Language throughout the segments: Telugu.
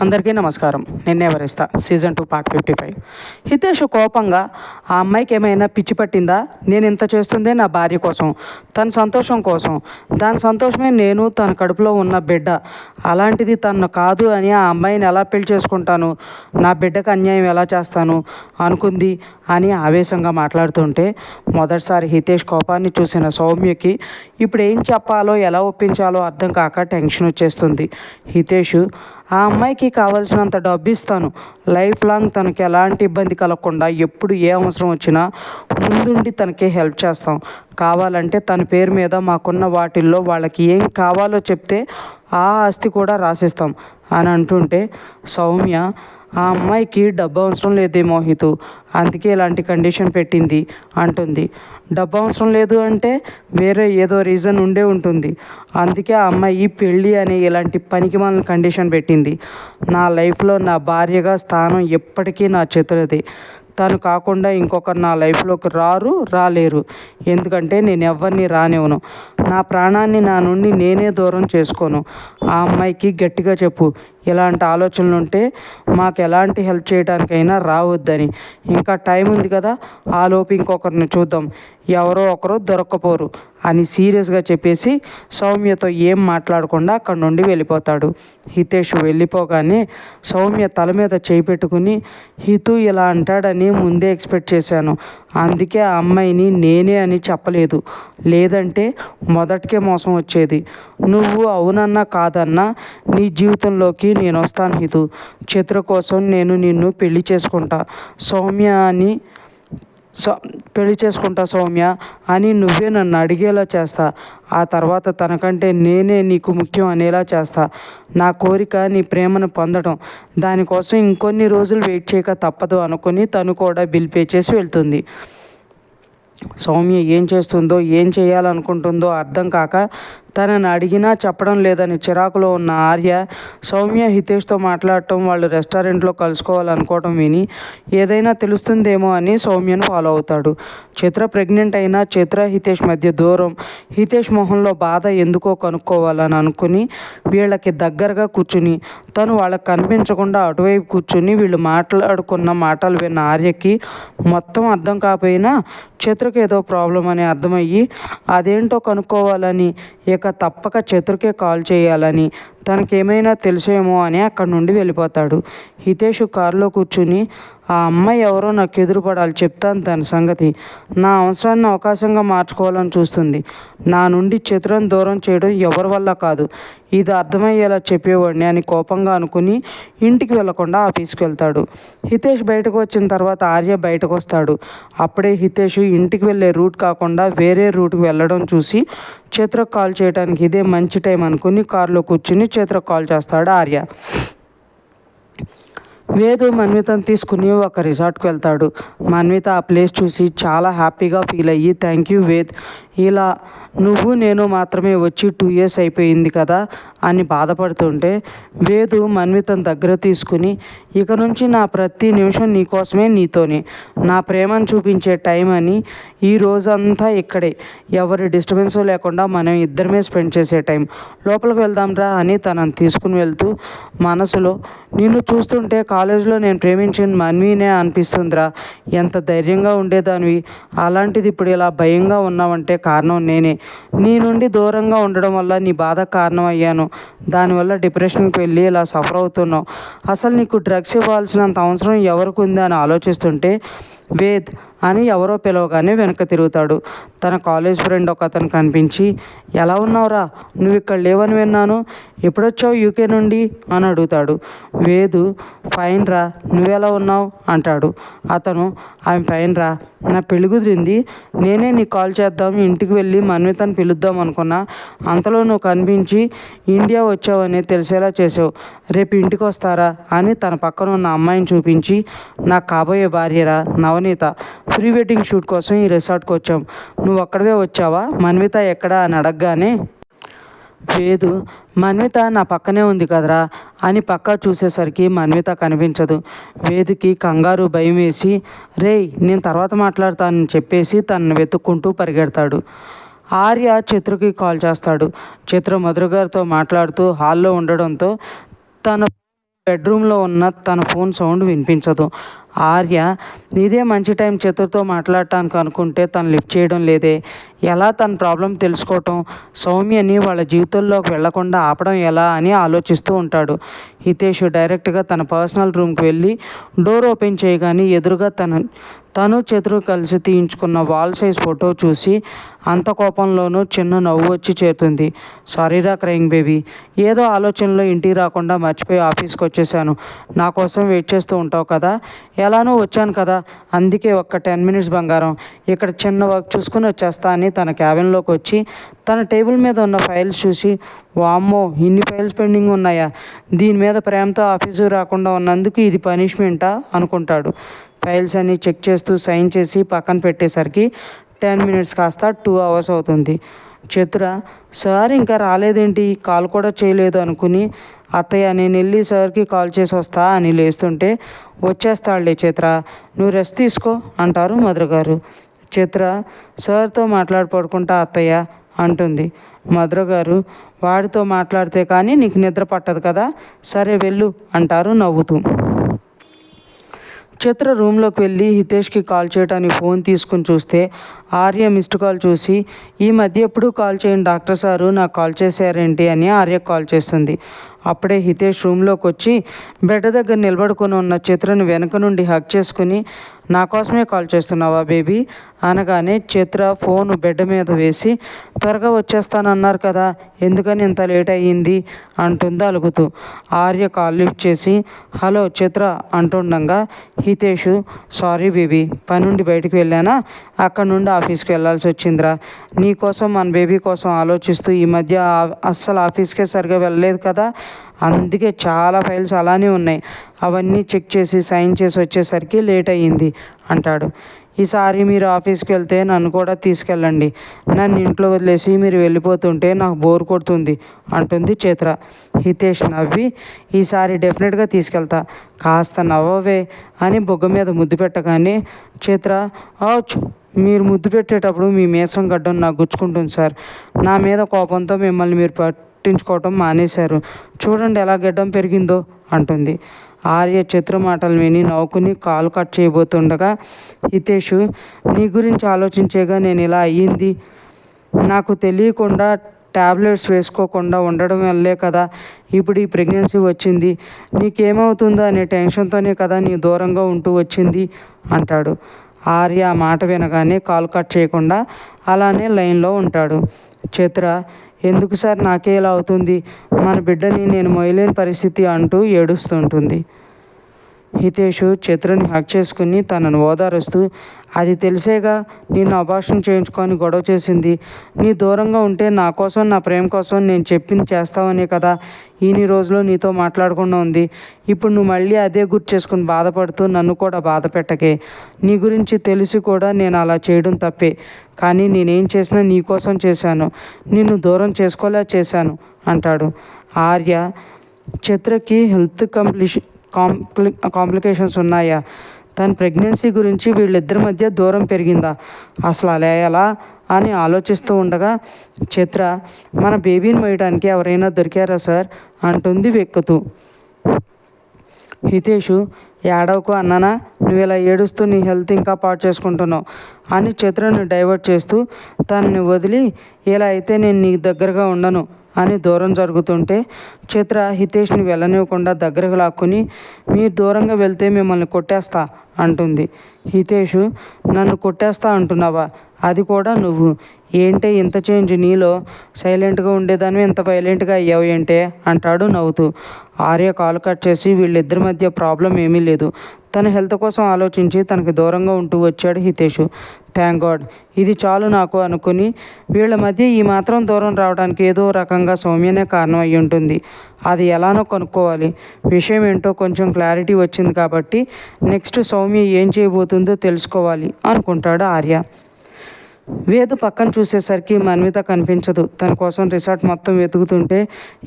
అందరికీ నమస్కారం. Ninne Varistha. Season two part fifty five. Hitesh కోపంగా ఆ అమ్మాయికి ఏమైనా పిచ్చి పట్టిందా? నేను ఇంత చేస్తుందే నా భార్య కోసం తన సంతోషం కోసం. దాని సంతోషమే నేను తన కడుపులో ఉన్న బిడ్డ. అలాంటిది తను కాదు అని ఆ అమ్మాయిని ఎలా పెళ్ళి చేసుకుంటాను? నా బిడ్డకు అన్యాయం ఎలా చేస్తాను? అనుకుంది అని ఆవేశంగా మాట్లాడుతుంటే మొదటిసారి హితేష్ కోపాన్ని చూసిన సౌమ్యకి ఇప్పుడు ఏం చెప్పాలో ఎలా ఒప్పించాలో అర్థం కాక టెన్షన్ వచ్చేస్తుంది. హితేష్ ఆ అమ్మాయికి కావాల్సినంత డబ్బు ఇస్తాను లైఫ్ లాంగ్ తనకి ఎలాంటి ఇబ్బంది కలగకుండా ఎప్పుడు ఏ అవసరం వచ్చినా ముందుండి తనకి హెల్ప్ చేస్తాం. కావాలంటే తన పేరు మీద మాకున్న వాటిల్లో వాళ్ళకి ఏం కావాలో చెప్తే ఆ ఆస్తి కూడా రాసిస్తాం. అని అంటుంటే సౌమ్య ఆ అమ్మాయికి డబ్బు అవసరం లేదే మోహితు అందుకే ఇలాంటి కండిషన్ పెట్టింది అంటుంది. డబ్బు అవసరం లేదు అంటే వేరే ఏదో రీజన్ ఉండే ఉంటుంది. అందుకే ఆ అమ్మాయి పెళ్ళి అనే ఇలాంటి పనికి మన కండిషన్ పెట్టింది. నా లైఫ్లో నా భార్యగా స్థానం ఎప్పటికీ నా చేతులది. తను కాకుండా ఇంకొకరు నా లైఫ్లోకి రారు రాలేరు. ఎందుకంటే నేను ఎవరిని రానివ్వను. నా ప్రాణాన్ని నా నుండి నేనే దూరం చేసుకోను. ఆ అమ్మాయికి గట్టిగా చెప్పు. ఇలాంటి ఆలోచనలు ఉంటే మాకు ఎలాంటి హెల్ప్ చేయడానికైనా రావద్దని. ఇంకా టైం ఉంది కదా ఆలోపు ఇంకొకరిని చూద్దాం. ఎవరో ఒకరు దొరక్కపోరు అని సీరియస్గా చెప్పేసి సౌమ్యతో ఏం మాట్లాడకుండా అక్కడి నుండి వెళ్ళిపోతాడు. హితేష్ వెళ్ళిపోగానే సౌమ్య తల మీద చేయి పెట్టుకుని హితు ఇలా అంటాడని ముందే ఎక్స్పెక్ట్ చేశాను. అందుకే ఆ అమ్మాయిని నేనే అని చెప్పలేదు. లేదంటే మొదటికే మోసం వచ్చేది. నువ్వు అవునన్నా కాదన్నా నీ జీవితంలోకి నేను వస్తాను హితూ. చిత్ర కోసం నేను నిన్ను పెళ్ళి చేసుకుంటా. సౌమ్య అని సో పెళ్ళి చేసుకుంటా సౌమ్య అని నువ్వే నన్ను అడిగేలా చేస్తా. ఆ తర్వాత తనకంటే నేనే నీకు ముఖ్యం అనేలా చేస్తా. నా కోరిక నీ ప్రేమను పొందడం దానికోసం ఇంకొన్ని రోజులు వెయిట్ చేయక తప్పదు అనుకుని తను కూడా బిల్ పే చేసి వెళ్తుంది. సౌమ్య ఏం చేస్తుందో ఏం చేయాలనుకుంటుందో అర్థం కాక తనని అడిగినా చెప్పడం లేదని చిరాకులో ఉన్న ఆర్య సౌమ్య హితేష్తో మాట్లాడటం వాళ్ళు రెస్టారెంట్లో కలుసుకోవాలనుకోవడం విని ఏదైనా తెలుస్తుందేమో అని సౌమ్యను ఫాలో అవుతాడు. చిత్ర ప్రెగ్నెంట్ అయినా చిత్ర హితేష్ మధ్య దూరం హితేష్ మొహంలో బాధ ఎందుకో కనుక్కోవాలని అనుకుని వీళ్ళకి దగ్గరగా కూర్చుని తను వాళ్ళకి కనిపించకుండా అటువైపు కూర్చుని వీళ్ళు మాట్లాడుకున్న మాటలు విన్న ఆర్యకి మొత్తం అర్థం కాకపోయినా చిత్రకు ఏదో ప్రాబ్లం అని అర్థమయ్యి అదేంటో కనుక్కోవాలని ఇక తప్పక చతుర్కే కాల్ చేయాలని తనకేమైనా తెలిసేమో అని అక్కడి నుండి వెళ్ళిపోతాడు. హితేష్ కారులో కూర్చుని ఆ అమ్మాయి ఎవరో నాకు ఎదురుపడాలి చెప్తాను దాని సంగతి. నా అవసరాన్ని అవకాశంగా మార్చుకోవాలని చూస్తుంది. నా నుండి చిత్రం దూరం చేయడం ఎవరి వల్ల కాదు. ఇది అర్థమయ్యేలా చెప్పేవాడిని అని కోపంగా అనుకుని ఇంటికి వెళ్ళకుండా ఆఫీస్కి వెళ్తాడు. హితేష్ బయటకు వచ్చిన తర్వాత ఆర్య బయటకు వస్తాడు. అప్పుడే హితేష్ ఇంటికి వెళ్ళే రూట్ కాకుండా వేరే రూట్కి వెళ్ళడం చూసి చిత్రకు కాల్ చేయడానికి ఇదే మంచి టైం అనుకుని కారులో కూర్చుని చిత్రకు కాల్ చేస్తాడు ఆర్య. వేదు మన్వితను తీసుకుని ఒక రిసార్ట్కి వెళ్తాడు. మన్విత ఆ ప్లేస్ చూసి చాలా హ్యాపీగా ఫీల్ అయ్యి థ్యాంక్ యూ వేద్ ఇలా నువ్వు నేను మాత్రమే వచ్చి టూ ఇయర్స్ అయిపోయింది కదా అని బాధపడుతుంటే వేదు మన్వితను దగ్గర తీసుకుని ఇక నుంచి నా ప్రతి నిమిషం నీకోసమే నీతోనే. నా ప్రేమను చూపించే టైం అని ఈ రోజంతా ఇక్కడే. ఎవరి డిస్టర్బెన్స్ లేకుండా మనం ఇద్దరమే స్పెండ్ చేసే టైం. లోపలికి వెళ్దాంరా అని తనని తీసుకుని వెళ్తూ మనసులో నిన్ను చూస్తుంటే కాలేజీలో నేను ప్రేమించిన మన్వినే అనిపిస్తుందిరా. ఎంత ధైర్యంగా ఉండేదానివి. అలాంటిది ఇప్పుడు ఇలా భయంగా ఉన్నావంటే కారణం నేనే. నీ నుండి దూరంగా ఉండడం వల్ల నీ బాధ కారణం అయ్యాను దానివల్ల డిప్రెషన్కి వెళ్ళి ఇలా సఫర్ అవుతున్నావు. అసలు నీకు డ్రగ్స్ ఇవ్వాల్సినంత అవసరం ఎవరికి ఉంది అని ఆలోచిస్తుంటే వేద్ అని ఎవరో పిలవగానే వెనక తిరుగుతాడు. తన కాలేజ్ ఫ్రెండ్ ఒక అతను కనిపించి ఎలా ఉన్నావురా? నువ్వు ఇక్కడ లేవని విన్నాను. ఎప్పుడొచ్చావు యూకే నుండి? అని అడుగుతాడు. వేదు ఫైన్ రా. నువ్వెలా ఉన్నావు? అంటాడు. అతను ఆమె ఫైన్ రా. నా పెళ్ళి కుదిరింది. నేనే నీకు కాల్ చేద్దాం. ఇంటికి వెళ్ళి మన్వితను పిలుద్దాం అనుకున్నా. అంతలో నువ్వు కనిపించి ఇండియా వచ్చావని తెలిసేలా చేసావు. రేపు ఇంటికి వస్తారా? అని తన పక్కన ఉన్న అమ్మాయిని చూపించి నాకు కాబోయే భార్యరా నవనీత. ప్రీ వెడ్డింగ్ షూట్ కోసం ఈ రిసార్ట్కి వచ్చాం. నువ్వు అక్కడవే వచ్చావా? మన్విత ఎక్కడా అని అడగగానే వేదు మన్విత నా పక్కనే ఉంది కదరా అని పక్క చూసేసరికి మన్విత కనిపించదు. వేదికి కంగారు భయం వేసి రేయ్ నేను తర్వాత మాట్లాడతానని చెప్పేసి తనను వెతుక్కుంటూ పరిగెడతాడు. ఆర్య చిత్రకి కాల్ చేస్తాడు. చిత్ర మధుర గారితో మాట్లాడుతూ హాల్లో ఉండడంతో తన బెడ్రూమ్లో ఉన్న తన ఫోన్ సౌండ్ వినిపించదు. ఆర్య ఇదే మంచి టైం చతుర్తో మాట్లాడటానికి అనుకుంటే తను లిఫ్ట్ చేయడం లేదే. ఎలా తన ప్రాబ్లం తెలుసుకోవటం? సౌమ్యని వాళ్ళ జీవితంలోకి వెళ్ళకుండా ఆపడం ఎలా? అని ఆలోచిస్తూ ఉంటాడు. హితేష్ డైరెక్ట్గా తన పర్సనల్ రూమ్కి వెళ్ళి డోర్ ఓపెన్ చేయగానే ఎదురుగా తన తను చతురు కలిసి తీయించుకున్న వాల్ సైజ్ ఫోటో చూసి అంత కోపంలోనూ చిన్న నవ్వు వచ్చి చేరుతుంది. సారీరా క్రయింగ్ బేబీ. ఏదో ఆలోచనలో ఇంటికి రాకుండా మర్చిపోయి ఆఫీస్కి వచ్చేసాను. నా కోసం వెయిట్ చేస్తూ ఉంటావు కదా? ఎలానో వచ్చాను కదా అందుకే ఒక్క టెన్ మినిట్స్ బంగారం. ఇక్కడ చిన్న వర్క్ చూసుకుని వచ్చేస్తా అని తన క్యాబిన్లోకి వచ్చి తన టేబుల్ మీద ఉన్న ఫైల్స్ చూసి వామ్మో ఇన్ని ఫైల్స్ పెండింగ్ ఉన్నాయా? దీని మీద ప్రేమతో ఆఫీసు రాకుండా ఉన్నందుకు ఇది పనిష్మెంటా అనుకుంటాడు. ఫైల్స్ అన్ని చెక్ చేస్తూ సైన్ చేసి పక్కన పెట్టేసరికి టెన్ మినిట్స్ కాస్త టూ అవర్స్ అవుతుంది. చిత్ర సార్ ఇంకా రాలేదేంటి? కాల్ కూడా చేయలేదు అనుకుని అత్తయ్య నేను వెళ్ళి సార్కి కాల్ చేసి వస్తా అని లేస్తుంటే వచ్చేస్తాడులే చిత్ర నువ్వు రెస్ట్ తీసుకో అంటారు మధుర గారు. చిత్ర సార్తో మాట్లాడి పడుకుంటా అత్తయ్య అంటుంది. మధుర గారు వాడితో మాట్లాడితే కానీ నీకు నిద్ర పట్టదు కదా సరే వెళ్ళు అంటారు నవ్వుతూ. చిత్ర రూమ్లోకి వెళ్ళి హితేష్కి కాల్ చేయడానికి ఫోన్ తీసుకుని చూస్తే ఆర్య మిస్డ్ కాల్ చూసి ఈ మధ్య ఎప్పుడు కాల్ చేయండి డాక్టర్ సారు నాకు కాల్ చేశారేంటి అని ఆర్య కాల్ చేస్తుంది. అప్పుడే హితేష్ రూమ్లోకి వచ్చి బెడ్ దగ్గర నిలబడుకొని ఉన్న చిత్రను వెనక నుండి హక్ చేసుకుని నా కోసమే కాల్ చేస్తున్నావా బేబీ? అనగానే చిత్ర ఫోన్ బెడ్ మీద వేసి త్వరగా వచ్చేస్తానన్నారు కదా ఎందుకని ఇంత లేట్ అయ్యింది? అంటుంది అలుగుతూ. ఆర్య కాల్ లిఫ్ట్ చేసి హలో చిత్ర అంటుండగా హితేష్ సారీ బేబీ పని నుండి బయటికి వెళ్ళానా? అక్కడ నుండి ఆఫీస్కి వెళ్ళాల్సి వచ్చిందిరా. నీ కోసం మన బేబీ కోసం ఆలోచిస్తూ ఈ మధ్య అస్సలు ఆఫీస్కే సరిగా వెళ్ళలేదు కదా? అందుకే చాలా ఫైల్స్ అలానే ఉన్నాయి. అవన్నీ చెక్ చేసి సైన్ చేసి వచ్చేసరికి లేట్ అయ్యింది అంటాడు. ఈసారి మీరు ఆఫీస్కి వెళ్తే నన్ను కూడా తీసుకెళ్ళండి. నన్ను ఇంట్లో వదిలేసి మీరు వెళ్ళిపోతుంటే నాకు బోర్ కొడుతుంది అంటుంది చిత్ర. హితేష్ నవ్వి ఈసారి డెఫినెట్గా తీసుకెళ్తా. కాస్త నవ్వవే అని బొగ్గ మీద ముద్దు పెట్టగానే చిత్ర ఆచ్ మీరు ముద్దు పెట్టేటప్పుడు మీ మేసం గడ్డం నాకు గుచ్చుకుంటుంది సార్. నా మీద కోపంతో మిమ్మల్ని మీరు పట్టించుకోవటం మానేశారు. చూడండి ఎలా గడ్డం పెరిగిందో అంటుంది. ఆర్య చిత్ర మాటలు విని నవ్వుకుని కాలు కట్ చేయబోతుండగా హితేష్ నీ గురించి ఆలోచించేగా నేను ఇలా అయ్యింది. నాకు తెలియకుండా ట్యాబ్లెట్స్ వేసుకోకుండా ఉండడం వల్లే కదా ఇప్పుడు ఈ ప్రెగ్నెన్సీ వచ్చింది. నీకేమవుతుందో అనే టెన్షన్తోనే కదా నీ దూరంగా ఉంటూ వచ్చింది అంటాడు. ఆర్య ఆ మాట వినగానే కాల్ కట్ చేయకుండా అలానే లైన్లో ఉంటాడు. చిత్ర ఎందుకు సార్ నాకే ఇలా అవుతుంది? మన బిడ్డని నేను మొయలేని పరిస్థితి అంటూ ఏడుస్తుంటుంది. హితేషు చిత్రని హక్ చేసుకుని తనను ఓదారుస్తూ అది తెలిసేగా నిన్ను అభాషణ చేయించుకొని గొడవ చేసింది. నీ దూరంగా ఉంటే నా కోసం నా ప్రేమ కోసం నేను చెప్పింది చేస్తావనే కదా ఇన్ని రోజులు నీతో మాట్లాడకుండా ఉంది. ఇప్పుడు నువ్వు మళ్ళీ అదే గుర్తు చేసుకుని బాధపడుతూ నన్ను కూడా బాధ పెట్టకే. నీ గురించి తెలిసి కూడా నేను అలా చేయడం తప్పే. కానీ నేనేం చేసినా నీ కోసం చేశాను. నిన్ను దూరం చేసుకోలే చేశాను అంటాడు. ఆర్య చిత్రకి హెల్త్ కంప్లీషన్ కాంప్లి కాంప్లికేషన్స్ ఉన్నాయా? తన ప్రెగ్నెన్సీ గురించి వీళ్ళిద్దరి మధ్య దూరం పెరిగిందా? అసలు అలా ఎలా? అని ఆలోచిస్తూ ఉండగా చిత్ర మన బేబీని మోయడానికి ఎవరైనా దొరికారా సార్? అంటుంది వెక్కుతూ. హితేషు ఏడవకు అన్నానా? నువ్వు ఇలా ఏడుస్తూ నీ హెల్త్ ఇంకా పాటు చేసుకుంటున్నావు అని చిత్రను డైవర్ట్ చేస్తూ తనని వదిలి ఇలా అయితే నేను నీ దగ్గరగా ఉండను. అని దూరం జరుగుతుంటే చిత్ర హితేష్ని వెళ్ళనివ్వకుండా దగ్గరకు లాక్కుని మీరు దూరంగా వెళ్తే మిమ్మల్ని కొట్టేస్తా అంటుంది. హితేషు నన్ను కొట్టేస్తా అంటున్నావా? అది కూడా నువ్వు. ఏంటే ఇంత చేంజ్? నీలో సైలెంట్గా ఉండేదాన్ని ఇంత వైలెంట్గా అయ్యావు ఏంటే? అంటాడు నవ్వుతూ. ఆర్య కాలు కట్ చేసి వీళ్ళిద్దరి మధ్య ప్రాబ్లం ఏమీ లేదు. తన హెల్త్ కోసం ఆలోచించి తనకి దూరంగా ఉంటూ వచ్చాడు హితేషు. Thank God. ఇది చాలు నాకు అనుకుని వీళ్ళ మధ్య ఈ మాత్రం దూరం రావడానికి ఏదో రకంగా సౌమ్యనే కారణం అయి ఉంటుంది. అది ఎలానో కనుక్కోవాలి. విషయం ఏంటో కొంచెం క్లారిటీ వచ్చింది కాబట్టి నెక్స్ట్ సౌమ్య ఏం చేయబోతుందో తెలుసుకోవాలి అనుకుంటాడు ఆర్య. వేద పక్కన చూసేసరికి మన్విత కనిపించదు. తన కోసం రిసార్ట్ మొత్తం వెతుకుతుంటే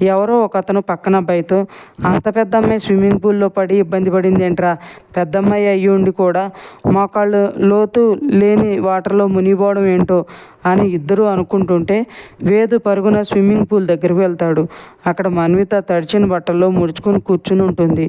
ఎవరో ఒక అతను పక్కన అబ్బాయితో అంత పెద్ద అమ్మాయి స్విమ్మింగ్ పూల్లో పడి ఇబ్బంది పడింది ఏంట్రా? పెద్దమ్మాయి అయ్యి ఉండి కూడా మోకాళ్ళు లోతు లేని వాటర్లో మునిగిపోవడం ఏంటో అని ఇద్దరు అనుకుంటుంటే వేదు పరుగున స్విమ్మింగ్ పూల్ దగ్గరికి వెళ్తాడు. అక్కడ మన్విత తడిచిన బట్టల్లో ముడుచుకుని కూర్చుని ఉంటుంది.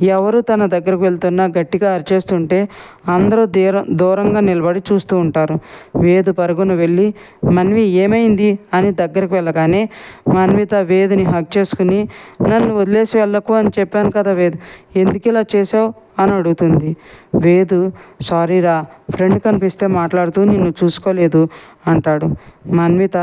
ఎవరు తన దగ్గరకు వెళ్తున్నా గట్టిగా అరిచేస్తుంటే అందరూ దూరం దూరంగా నిలబడి చూస్తూ ఉంటారు. వేదు పరుగున వెళ్ళి మన్వి ఏమైంది? అని దగ్గరకు వెళ్ళగానే మన్విత వేదుని హక్ చేసుకుని నన్ను వదిలేసి వెళ్ళకు అని చెప్పాను కదా వేదు. ఎందుకు ఇలా చేసావు అని అడుగుతుంది. వేదు సారీరా ఫ్రెండ్ కనిపిస్తే మాట్లాడుతూ నిన్ను చూసుకోలేదు అంటాడు. మన్విత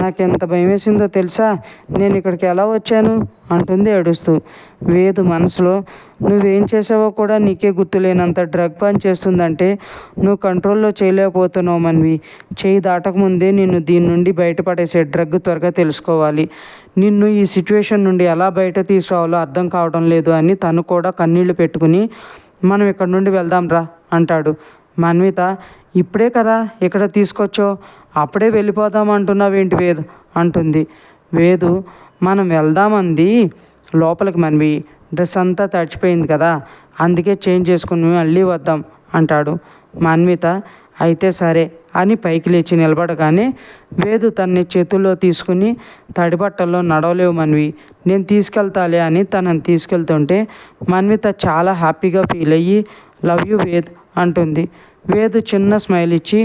నాకెంత భయం వేసిందో తెలుసా? నేను ఇక్కడికి ఎలా వచ్చాను? అంటుంది ఏడుస్తూ. వేదు మనసులో నువ్వేం చేసావో కూడా నీకే గుర్తులేనంత డ్రగ్ పని చేస్తుందంటే నువ్వు కంట్రోల్లో చేయలేకపోతున్నావు మన్వి. చేయి దాటకముందే నిన్ను దీని నుండి బయటపడేసే డ్రగ్ త్వరగా తెలుసుకోవాలి. నిన్ను ఈ సిచ్యువేషన్ నుండి ఎలా బయట తీసుకురావాలో అర్థం కావడం లేదు అని తను కూడా కన్నీళ్ళు పెట్టుకుని మనం ఇక్కడ నుండి వెళ్దాం రా అంటాడు. మన్విత ఇప్పుడే కదా ఇక్కడ తీసుకొచ్చో అప్పుడే వెళ్ళిపోదాం అంటున్నావేంటి వేదు? అంటుంది. వేదు మనం వెళ్దామంది లోపలికి మనవి. డ్రెస్ అంతా తడిచిపోయింది కదా అందుకే చేంజ్ చేసుకుని మళ్ళీ వద్దాం అంటాడు. మన్విత అయితే సరే అని పైకి లేచి నిలబడగానే వేదు తన్ని చేతుల్లో తీసుకుని తడిబట్టల్లో నడవలేవు మన్వి నేను తీసుకెళ్తాలే అని తనని తీసుకెళ్తుంటే మన్విత చాలా హ్యాపీగా ఫీల్ అయ్యి లవ్ యూ వేద్ అంటుంది. వేదు చిన్న స్మైల్ ఇచ్చి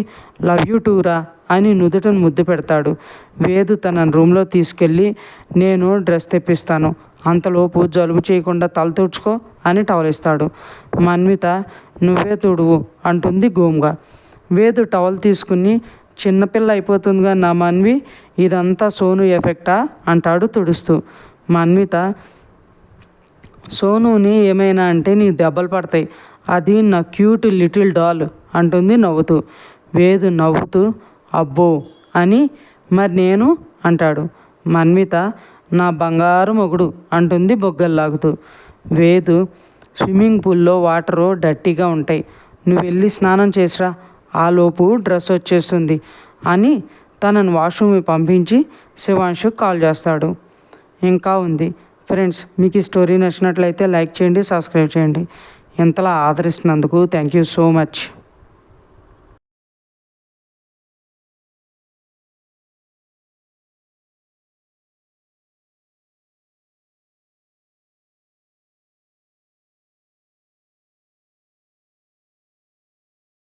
లవ్ యూ టూరా అని నుదుటను ముద్దు పెడతాడు. వేదు తన రూమ్లో తీసుకెళ్ళి నేను డ్రెస్ తెప్పిస్తాను. అంతలోపు జలుబు చేయకుండా తల తుడుచుకో అని టవలిస్తాడు. మన్విత నువ్వే తుడువు అంటుంది గోమ్గా. వేదు టవల్ తీసుకుని చిన్నపిల్ల అయిపోతుందిగా నా మన్వి ఇదంతా సోను ఎఫెక్టా? అంటాడు తుడుస్తూ. మన్విత సోనుని ఏమైనా అంటే నీ దెబ్బలు పడతాయి. అది నా క్యూట్ లిటిల్ డాల్ అంటుంది నవ్వుతూ. వేదు నవ్వుతూ అబ్బో అని మరి నేను అంటాడు. మన్విత నా బంగారు మొగుడు అంటుంది బొగ్గల్లాగుతూ. వేదు స్విమ్మింగ్ పూల్లో వాటరు డట్టీగా ఉంటాయి. నువ్వు వెళ్ళి స్నానం చేసిరా ఆలోపు డ్రెస్ వచ్చేస్తుంది అని తనను వాష్రూమ్కి పంపించి శివాంశు కాల్ చేస్తాడు. ఇంకా ఉంది. ఫ్రెండ్స్ మీకు ఈ స్టోరీ నచ్చినట్లయితే లైక్ చేయండి సబ్స్క్రైబ్ చేయండి. ఇంతలా ఆదరిస్తున్నందుకు థ్యాంక్ యూ సో మచ్.